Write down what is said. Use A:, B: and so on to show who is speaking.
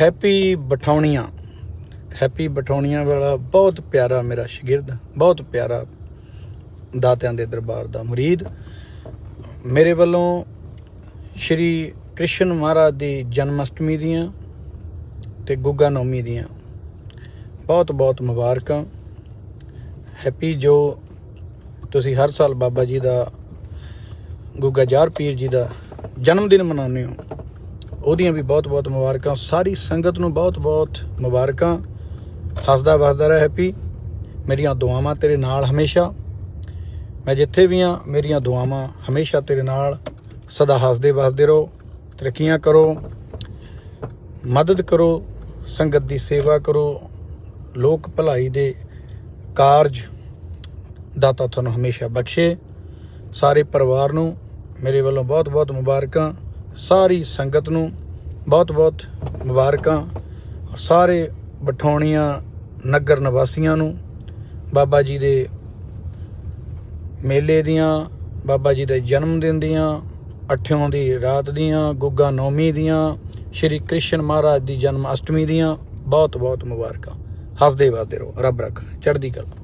A: Happy ਬਠੌਣੀਆਂ। Happy ਬਠੌਣੀਆਂ ਵਾਲਾ ਬਹੁਤ ਪਿਆਰਾ ਮੇਰਾ ਸ਼ਾਗਿਰਦ, ਬਹੁਤ ਪਿਆਰਾ ਦਾਤਿਆਂ ਦੇ ਦਰਬਾਰ ਦਾ ਮੁਰੀਦ। ਮੇਰੇ ਵੱਲੋਂ ਸ਼੍ਰੀ ਕ੍ਰਿਸ਼ਨ ਮਹਾਰਾਜ ਦੀ ਜਨਮ ਅਸ਼ਟਮੀ ਦੀਆਂ ਤੇ ਗੁੱਗਾ ਨੌਮੀ ਦੀਆਂ ਬਹੁਤ ਬਹੁਤ ਮੁਬਾਰਕਾਂ। ਹੈਪੀ ਜੋ ਤੁਸੀਂ ਹਰ ਸਾਲ ਬਾਬਾ ਜੀ ਦਾ, ਗੁੱਗਾ ਜਾਰ ਪੀਰ ਜੀ ਦਾ ਜਨਮ ਦਿਨ ਮਨਾਉਂਦੇ ਹੋ। ਉਹਦੀਆਂ ਵੀ ਬਹੁਤ ਬਹੁਤ ਮੁਬਾਰਕਾਂ। ਸਾਰੀ ਸੰਗਤ ਨੂੰ ਬਹੁਤ ਬਹੁਤ ਮੁਬਾਰਕਾਂ। ਹੱਸਦਾ ਵਸਦਾ ਰਹਿ ਹੈਪੀ। ਮੇਰੀਆਂ ਦੁਆਵਾਂ ਤੇਰੇ ਨਾਲ ਹਮੇਸ਼ਾ। ਮੈਂ ਜਿੱਥੇ ਵੀ ਆ ਮੇਰੀਆਂ ਦੁਆਵਾਂ ਹਮੇਸ਼ਾ ਤੇਰੇ ਨਾਲ। ਸਦਾ ਹੱਸਦੇ ਵਸਦੇ ਰਹੋ, ਤਰੱਕੀਆਂ ਕਰੋ। ਮਦਦ ਕਰੋ, ਸੰਗਤ ਦੀ ਸੇਵਾ ਕਰੋ। ਲੋਕ ਭਲਾਈ ਦੇ ਕਾਰਜ ਦਾਤਾ ਤੁਹਾਨੂੰ ਹਮੇਸ਼ਾ ਬਖਸ਼ੇ। ਸਾਰੇ ਪਰਿਵਾਰ ਨੂੰ ਮੇਰੇ ਵੱਲੋਂ ਬਹੁਤ ਬਹੁਤ ਮੁਬਾਰਕਾਂ। ਸਾਰੀ ਸੰਗਤ ਨੂੰ ਬਹੁਤ ਬਹੁਤ ਮੁਬਾਰਕਾਂ ਔਰ ਸਾਰੇ ਬਠੌਣੀਆਂ ਨਗਰ ਨਿਵਾਸੀਆਂ ਨੂੰ, ਬਾਬਾ ਜੀ ਦੇ ਮੇਲੇ ਦੀਆਂ, ਬਾਬਾ ਜੀ ਦੇ ਜਨਮ ਦਿਨ ਦੀਆਂ, ਅਠਿਓਂ ਦੀ ਰਾਤ ਦੀਆਂ, ਗੁੱਗਾ ਨੌਮੀ ਦੀਆਂ, ਸ਼੍ਰੀ ਕ੍ਰਿਸ਼ਨ ਮਹਾਰਾਜ ਦੀ ਜਨਮ ਅਸ਼ਟਮੀ ਦੀਆਂ ਬਹੁਤ ਬਹੁਤ ਮੁਬਾਰਕਾਂ। ਹੱਸਦੇ ਵਸਦੇ ਰਹੋ, ਰੱਬ ਰੱਖ, ਚੜ੍ਹਦੀ ਕਲਾ।